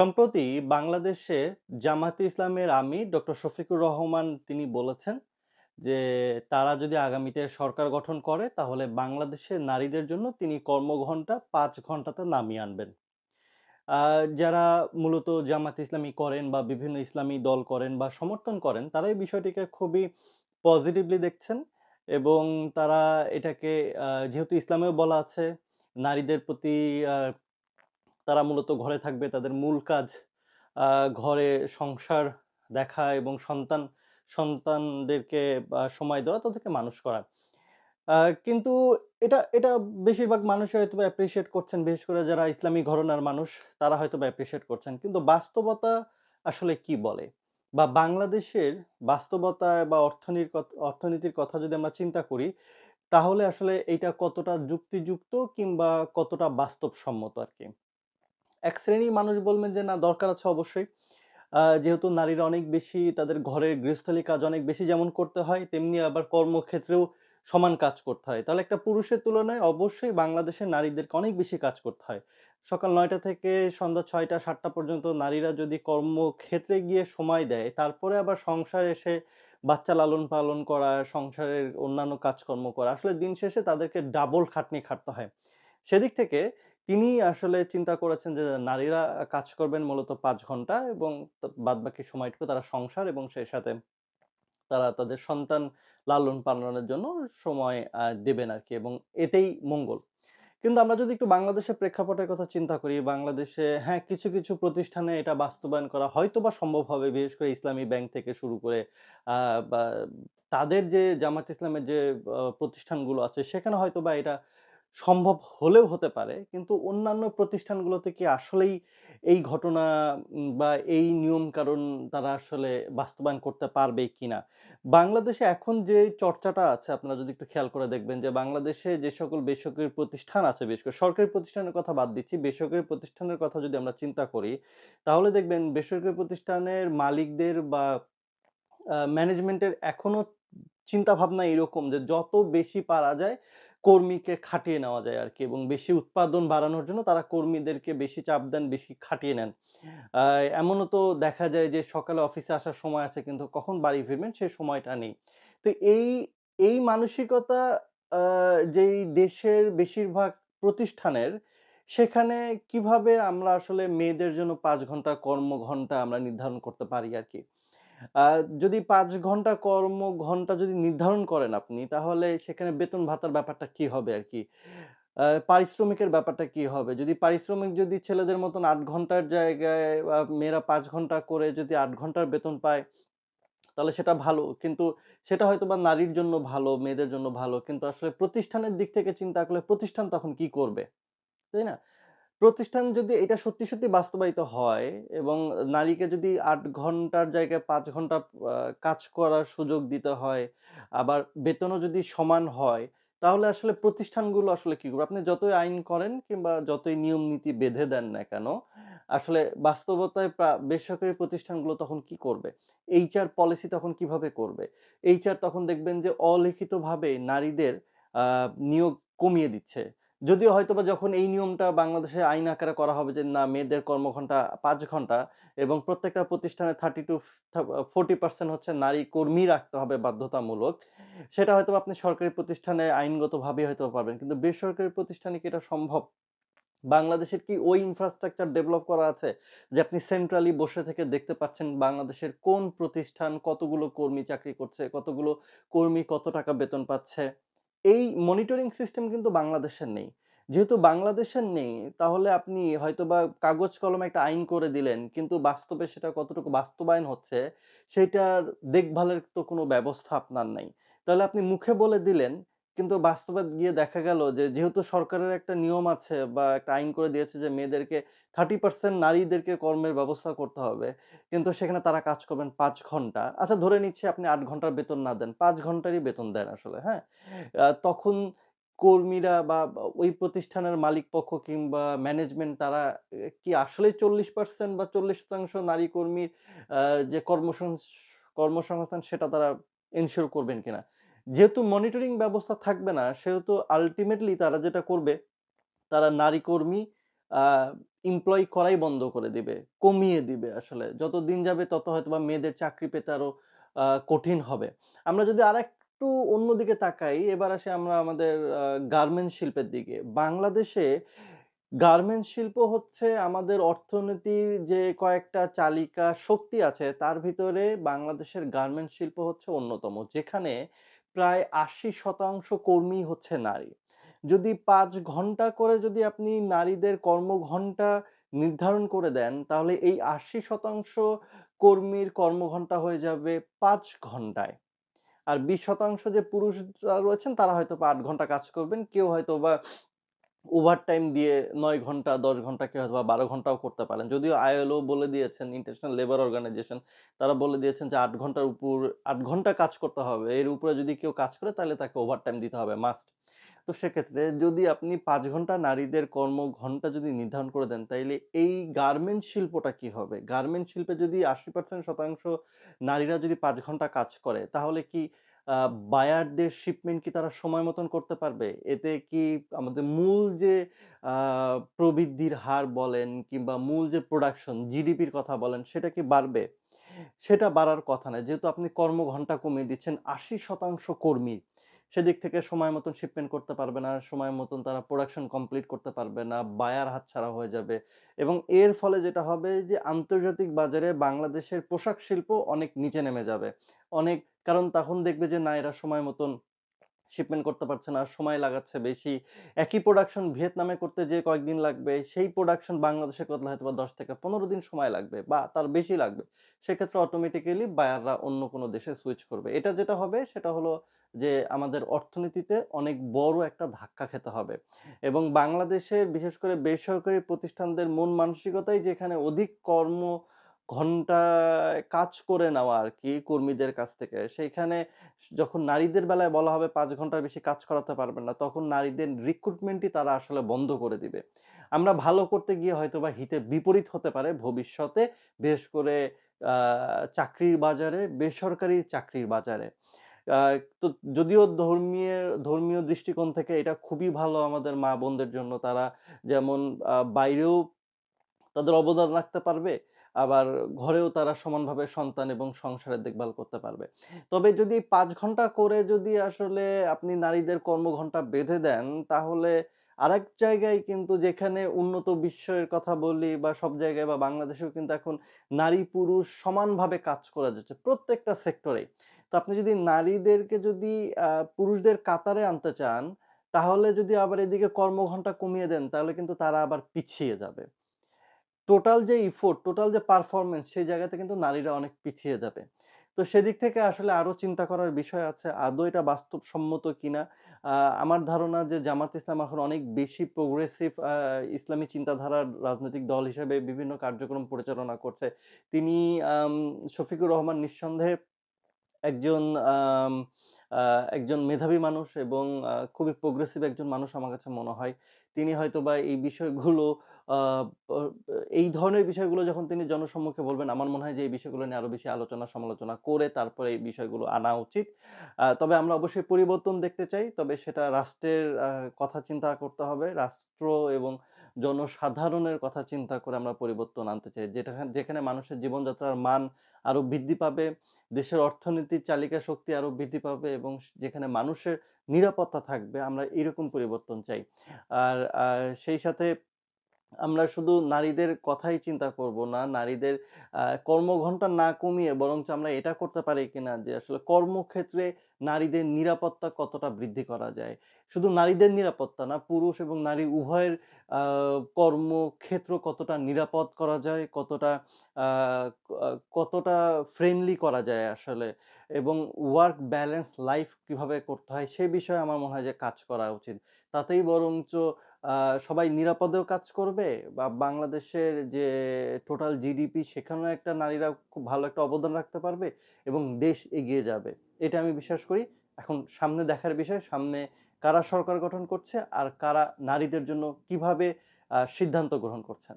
সম্প্রতি বাংলাদেশে জামায়াতে ইসলামের আমির ডক্টর শফিকুর রহমান তিনি বলেছেন যে, তারা যদি আগামীতে সরকার গঠন করে, তাহলে বাংলাদেশের নারীদের জন্য তিনি কর্মঘণ্টা পাঁচ ঘন্টাতে নামিয়ে আনবেন। যারা মূলত জামাত ইসলামী করেন বা বিভিন্ন ইসলামী দল করেন বা সমর্থন করেন, তারা এই বিষয়টিকে খুবই পজিটিভলি দেখছেন এবং তারা এটাকে যেহেতু ইসলামেও বলা আছে, নারীদের প্রতি তারা মূলত ঘরে থাকবে। তাদের মূল কাজ ঘরে সংসার দেখা এবং সন্তান সন্তানদেরকে সময় দেওয়া, তাদেরকে মানুষ করা। কিন্তু এটা এটা বেশিরভাগ মানুষই হয়তোবা অ্যাপ্রিসিয়েট করছেন। বিশেষ করে যারা ইসলামী ঘরানার মানুষ তারা হয়তোবা অ্যাপ্রিসিয়েট করছেন। কিন্তু বাস্তবতা আসলে কি বলে? বা বাংলাদেশের বাস্তবতা বা অর্থনীতির অর্থনীতির কথা যদি আমরা চিন্তা করি, তাহলে আসলে এইটা কতটা যুক্তিযুক্ত কিংবা কতটা বাস্তবসম্মত আরকি। এক শ্রেণির মানুষ বলবেন যে, "না দরকার আছে অবশ্যই।" যেহেতু নারীরা অনেক বেশি তাদের ঘরের গৃহস্থালী কাজ অনেক বেশি যেমন করতে হয়, তেমনি আবার কর্মক্ষেত্রেও সমান কাজ করতে হয়। তাহলে একটা পুরুষের তুলনায় অবশ্যই বাংলাদেশের নারীদেরকে অনেক বেশি কাজ করতে হয়। সকাল নয়টা থেকে সন্ধ্যা ছয়টা সাতটা পর্যন্ত নারীরা যদি কর্মক্ষেত্রে গিয়ে সময় দেয়, তারপরে আবার সংসারে এসে বাচ্চা লালন-পালন করা, সংসারের অন্যান্য কাজকর্ম করা। আসলে দিন শেষে তাদেরকে ডাবল খাটনি খাটতে হয়। সেদিক থেকে তিনি আসলে চিন্তা করেছেন যে নারীরা কাজ করবেন মূলত পাঁচ ঘণ্টা এবং বাদবাকি সময়টুকু তারা সংসার এবং সেই সাথে তারা তাদের সন্তান লালন-পালনের জন্য সময় দেবেন আর কি এবং এতেই মঙ্গল। কিন্তু আমরা যদি একটু বাংলাদেশের প্রেক্ষাপটের কথা চিন্তা করি, বাংলাদেশে হ্যাঁ, কিছু, কিছু প্রতিষ্ঠানে এটা বাস্তবায়ন করা হয়তো বা সম্ভব হবে। বিশেষ করে ইসলামী ব্যাংক থেকে শুরু করে তাদের যে জামাত ইসলামের যে প্রতিষ্ঠানগুলো আছে সেখানে হয়তো বা এটা সম্ভব হলেও হতে পারে। কিন্তু অন্যান্য প্রতিষ্ঠানগুলোতে কি আসলেই এই ঘটনা বা এই নিয়ম-কানুন তারা আসলে বাস্তবায়ন করতে পারবে কিনা? বাংলাদেশে এখন যে চর্চাটা আছে আপনারা যদি একটু খেয়াল করে দেখবেন যে বাংলাদেশে যে সকল বেসরকারি প্রতিষ্ঠান আছে, বিশেষ করে সরকারি প্রতিষ্ঠানের কথা বাদ দিচ্ছি। বেসরকারি প্রতিষ্ঠানের কথা যদি আমরা চিন্তা করি, তাহলে দেখবেন বেসরকারি প্রতিষ্ঠানের মালিকদের বা ম্যানেজমেন্টের এখনও চিন্তাভাবনা এরকম যে যত বেশি পারা যায় কর্মীকে খাটিয়ে নেওয়া যায় আর কি এবং বেশি উৎপাদন বাড়ানোর জন্য তারা কর্মীদেরকে বেশি চাপ দেন, বেশি খাটিয়ে নেন। এমনও তো দেখা যায় যে সকালে অফিসে আসার সময় আছে কিন্তু কখন বাড়ি ফিরবেন সে সময়টা নেই। তো এই, এই মানসিকতা যেই দেশের বেশিরভাগ প্রতিষ্ঠানের সেখানে কীভাবে আমরা আসলে মেয়েদের জন্য পাঁচ ঘণ্টা কর্মঘণ্টা আমরা নির্ধারণ করতে পারি আরকি? আ যদি ৫ ঘণ্টা কর্ম ঘণ্টা যদি নির্ধারণ করেন আপনি, তাহলে সেখানে বেতন ভাতার ব্যাপারটা কি হবে আরকি? আ পারিশ্রমিকের ব্যাপারটা কি হবে? যদি পারিশ্রমিক যদি ছেলেদের মতন ৮ ঘণ্টার জায়গায় আ মেয়েরা ৫ ঘণ্টা করে যদি ৮ ঘণ্টার বেতন পায়, তাহলে সেটা ভালো। কিন্তু সেটা হয়তোবা নারীর জন্য ভালো, মেয়েদের জন্য ভালো। কিন্তু আসলে প্রতিষ্ঠানের দিক থেকে চিন্তা করলে প্রতিষ্ঠান তখন কি করবে? তাই না? প্রতিষ্ঠান যদি এটা সত্যি, সত্যি বাস্তবায়িত হয় এবং নারীকে যদি আট ঘণ্টার জায়গায় পাঁচ ঘণ্টা কাজ করার সুযোগ দিতে হয়, আবার বেতনও যদি সমান হয়, তাহলে আসলে প্রতিষ্ঠানগুলো আসলে কি করবে? আপনি যতই আইন করেন কিংবা যতই নিয়ম নীতি বেঁধে দেন না কেন, আসলে বাস্তবতায় বেসরকারি প্রতিষ্ঠানগুলো তখন কি করবে? HR পলিসি তখন কীভাবে করবে? HR তখন দেখবেন যে অলিখিতভাবে নারীদের নিয়োগ কমিয়ে দিচ্ছে। যদিও হয়তোবা যখন এই নিয়মটা বাংলাদেশে আইন আকারে করা হবে যে না মেয়েদের কর্মঘণ্টা পাঁচ ঘণ্টা এবং প্রত্যেকটা প্রতিষ্ঠানে 30 টু থা 40% হচ্ছে নারী কর্মী রাখতে হবে বাধ্যতামূলক। সেটা হয়তোবা আপনি সরকারি প্রতিষ্ঠানে আইনগতভাবে হয়তো পারবেন। কিন্তু বেসরকারি প্রতিষ্ঠানে কি এটা সম্ভব? বাংলাদেশের কি ওই ইনফ্রাস্ট্রাকচার ডেভেলপ করা আছে? যে আপনি সেন্ট্রালি বসে থেকে দেখতে পাচ্ছেন বাংলাদেশের কোন প্রতিষ্ঠান কতগুলো কর্মী চাকরি করছে, কতগুলো কর্মী কত টাকা বেতন পাচ্ছে। এই মনিটরিং সিস্টেম কিন্তু বাংলাদেশের নেই। যেহেতু বাংলাদেশের নেই, তাহলে আপনি হয়তোবা কাগজ কলমে একটা আইন করে দিলেন। কিন্তু বাস্তবে সেটা কতটুকু বাস্তবায়ন হচ্ছে, সেটার দেখভালের তো কোনো ব্যবস্থা আপনার নাই। তাহলে আপনি মুখে বলে দিলেন, কিন্তু বাস্তবে গিয়ে দেখা গেল যে যেহেতু সরকারের একটা নিয়ম আছে বা একটা আইন করে দিয়েছে যে মেয়েদেরকে 30% নারীদেরকে কর্মের ব্যবস্থা করতে হবে। কিন্তু সেখানে তারা কাজ করবেন পাঁচ ঘণ্টা। আচ্ছা ধরে নিচ্ছি আপনি আট ঘণ্টার বেতন না দেন, পাঁচ ঘন্টারই বেতন দেন আসলে, হ্যাঁ? তখন কর্মীরা বা ওই প্রতিষ্ঠানের মালিকপক্ষ কিংবা ম্যানেজমেন্ট তারা কি আসলে চল্লিশ পার্সেন্ট বা ৪০% নারী কর্মীর যে কর্মসংস কর্মসংস্থান সেটা তারা এনশিওর করবেন কিনা? যেহেতু মনিটরিং ব্যবস্থা থাকবে না, সেহেতু আলটিমেটলি তারা যেটা করবে, তারা নারী কর্মী এমপ্লয়ি করাই বন্ধ করে দিবে। কমিয়ে দিবে আসলে। যত দিন যাবে তত হয়তোবা মেয়েদের চাকরি পেতে আরও আ কঠিন হবে। আমরা যদি আর আরেকটু অন্যদিকে তাকাই, এবার আসি আমরা আমাদের আ গার্মেন্টস শিল্পের দিকে। বাংলাদেশে গার্মেন্টস শিল্প হচ্ছে আমাদের অর্থনীতির যে কয়েকটা চালিকা শক্তি আছে, তার ভিতরে বাংলাদেশের গার্মেন্টস শিল্প হচ্ছে অন্যতম। যেখানে প্রায় ৮০% কর্মী হচ্ছে নারী। যদি পাঁচ ঘণ্টা করে যদি আপনি নারীদের কর্মঘণ্টা নির্ধারণ করে দেন, তাহলে এই ৮০% কর্মীর কর্মঘন্টা হয়ে যাবে পাঁচ ঘন্টায়। আর ২০% যে পুরুষরা রয়েছেন তারা হয়তো আট ঘণ্টা কাজ করবেন। কেউ হয়তোবা ওভারটাইম দিয়ে নয় ঘণ্টা, ১০ ঘণ্টা, কেউ হয়তোবা ১২ ঘন্টাও করতে পারেন। যদিও ILO বলে দিয়েছেন, ইন্টারন্যাশনাল লেবার অর্গানাইজেশন, তারা বলে দিয়েছেন যে আট ঘণ্টার উপর আট ঘণ্টা কাজ করতে হবে। এর উপরে যদি কেউ কাজ করে তাহলে তাকে ওভারটাইম দিতে হবে মাস্ট। তো সেক্ষেত্রে যদি আপনি পাঁচ ঘণ্টা নারীদের কর্ম ঘণ্টা যদি নির্ধারণ করে দেন, তাইলে এই গার্মেন্ট শিল্পটা কি হবে? গার্মেন্ট শিল্পে যদি ৮০% শতাংশ নারীরা যদি পাঁচ ঘণ্টা কাজ করে, তাহলে কি বায়ারদের শিপমেন্ট কি তারা সময় মতন করতে পারবে? এতে কি আমাদের মূল যে প্রবৃদ্ধির হার বলেন কিংবা মূল যে প্রোডাকশন জিডিপির কথা বলেন, সেটা কি বাড়বে? সেটা বাড়ার কথা না। যেহেতু আপনি কর্মঘন্টা কমিয়ে দিচ্ছেন ৮০% কর্মী। সেদিক থেকে সময় মতন শিপমেন্ট করতে পারবে না, সময় মতন তারা প্রোডাকশন কমপ্লিট করতে পারবে না, বায়ার হাতছাড়া হয়ে যাবে এবং এর ফলে যেটা হবে যে আন্তর্জাতিক বাজারে বাংলাদেশের পোশাক শিল্প অনেক নিচে নেমে যাবে। অনেক কারণ তখন দেখবে যে না এরা সময় মতন শিপমেন্ট করতে পারছে না, সময় লাগাচ্ছে বেশি। একই প্রোডাকশন ভিয়েতনামে করতে যে কয়েকদিন লাগবে, সেই প্রোডাকশন বাংলাদেশে করলে হয়তোবা ১০ থেকে ১৫ দিন সময় লাগবে বা তার বেশি লাগবে। সেক্ষেত্রে অটোমেটিক্যালি বায়াররা অন্য কোনো দেশে সুইচ করবে। এটা যেটা হবে সেটা হলো যে আমাদের অর্থনীতিতে অনেক বড় একটা ধাক্কা খেতে হবে এবং বাংলাদেশের বিশেষ করে বেসরকারি প্রতিষ্ঠানদের মন মানসিকতাই যেখানে অধিক কর্ম ঘন্টায় কাজ করে নেওয়া আর কি কর্মীদের কাছ থেকে। সেইখানে যখন নারীদের বেলায় বলা হবে পাঁচ ঘণ্টার বেশি কাজ করাতে পারবেন না, তখন নারীদের রিক্রুটমেন্টই তারা আসলে বন্ধ করে দিবে। আমরা ভালো করতে গিয়ে হয়তোবা হিতে বিপরীত হতে পারে ভবিষ্যতে, বিশেষ করে চাকরির বাজারে, বেসরকারি চাকরির বাজারে। তো যদিও ধর্মীয় ধর্মীয় দৃষ্টিকোণ থেকে এটা খুবই ভালো আমাদের মা-বোনদের জন্য। তারা যেমন বাইরেও তাদের অবদান রাখতে পারবে, আবার ঘরেও তারা সমানভাবে সন্তান এবং সংসারের দেখভাল করতে পারবে। তবে যদি পাঁচ ঘণ্টা করে যদি আসলে আপনি নারীদের কর্মঘণ্টা বেঁধে দেন, তাহলে আরেক জায়গায় কিন্তু যেখানে উন্নত বিশ্বের কথা বলি বা সব জায়গায় বা বাংলাদেশেও কিন্তু এখন নারী-পুরুষ সমানভাবে কাজ করা যাচ্ছে প্রত্যেকটা সেক্টরেই। তো আপনি যদি নারীদেরকে যদি পুরুষদের কাতারে আনতে চান, তাহলে যদি আবার এদিকে কর্মঘণ্টা কমিয়ে দেন, তাহলে কিন্তু তারা আবার পিছিয়ে যাবে। টোটাল যে ইফোর্ট, টোটাল যে পারফরম্যান্স সেই জায়গাতে কিন্তু নারীরা অনেক পিছিয়ে যাবে। তো সেদিক থেকে আসলে আরও চিন্তা করার বিষয় আছে। আদৌ এটা বাস্তবসম্মত কিনা? আমার ধারণা যে জামাত ইসলাম এখন অনেক বেশি প্রোগ্রেসিভ ইসলামী চিন্তাধারার রাজনৈতিক দল হিসেবে বিভিন্ন কার্যক্রম পরিচালনা করছে। তিনি শফিকুর রহমান নিঃসন্দেহে একজন একজন মেধাবী মানুষ এবং খুবই প্রোগ্রেসিভ একজন মানুষ আমার কাছে মনে হয়। তিনি হয়তোবা এই বিষয়গুলো এই ধরনের বিষয়গুলো যখন তিনি জনসম্মুখে বলবেন, আমার মনে হয় যে এই বিষয়গুলো নিয়ে আরও বেশি আলোচনা সমালোচনা করে তারপরে এই বিষয়গুলো আনা উচিত। তবে আমরা অবশ্যই পরিবর্তন দেখতে চাই। তবে সেটা রাষ্ট্রের কথা চিন্তা করতে হবে। রাষ্ট্র এবং জনসাধারণের কথা চিন্তা করে আমরা পরিবর্তন আনতে চাই। যেটা যেখানে মানুষের জীবনযাত্রার মান আরও বৃদ্ধি পাবে, দেশের অর্থনীতির চালিকা শক্তি আরও বৃদ্ধি পাবে এবং যেখানে মানুষের নিরাপত্তা থাকবে, আমরা এরকম পরিবর্তন চাই। আর সেই সাথে আমরা শুধু নারীদের কথাই চিন্তা করব না। নারীদের কর্মঘণ্টা না কমিয়ে বরঞ্চ আমরা এটা করতে পারি কিনা যে আসলে কর্মক্ষেত্রে নারীদের নিরাপত্তা কতটা বৃদ্ধি করা যায়। শুধু নারীদের নিরাপত্তা না, পুরুষ এবং নারী উভয়ের কর্মক্ষেত্র কতটা নিরাপদ করা যায়, কতটা কতটা ফ্রেন্ডলি করা যায় আসলে এবং ওয়ার্ক ব্যালেন্স লাইফ কীভাবে করতে হয় সে বিষয়ে আমার মনে হয় যে কাজ করা উচিত। তাতেই বরঞ্চ সবাই নিরাপদেও কাজ করবে বা বাংলাদেশের যে টোটাল জিডিপি সেখানেও একটা নারীরা খুব ভালো একটা অবদান রাখতে পারবে এবং দেশ এগিয়ে যাবে। এটা আমি বিশ্বাস করি। এখন সামনে দেখার বিষয়, সামনে কারা সরকার গঠন করছে আর কারা নারীদের জন্য কীভাবে সিদ্ধান্ত গ্রহণ করছেন।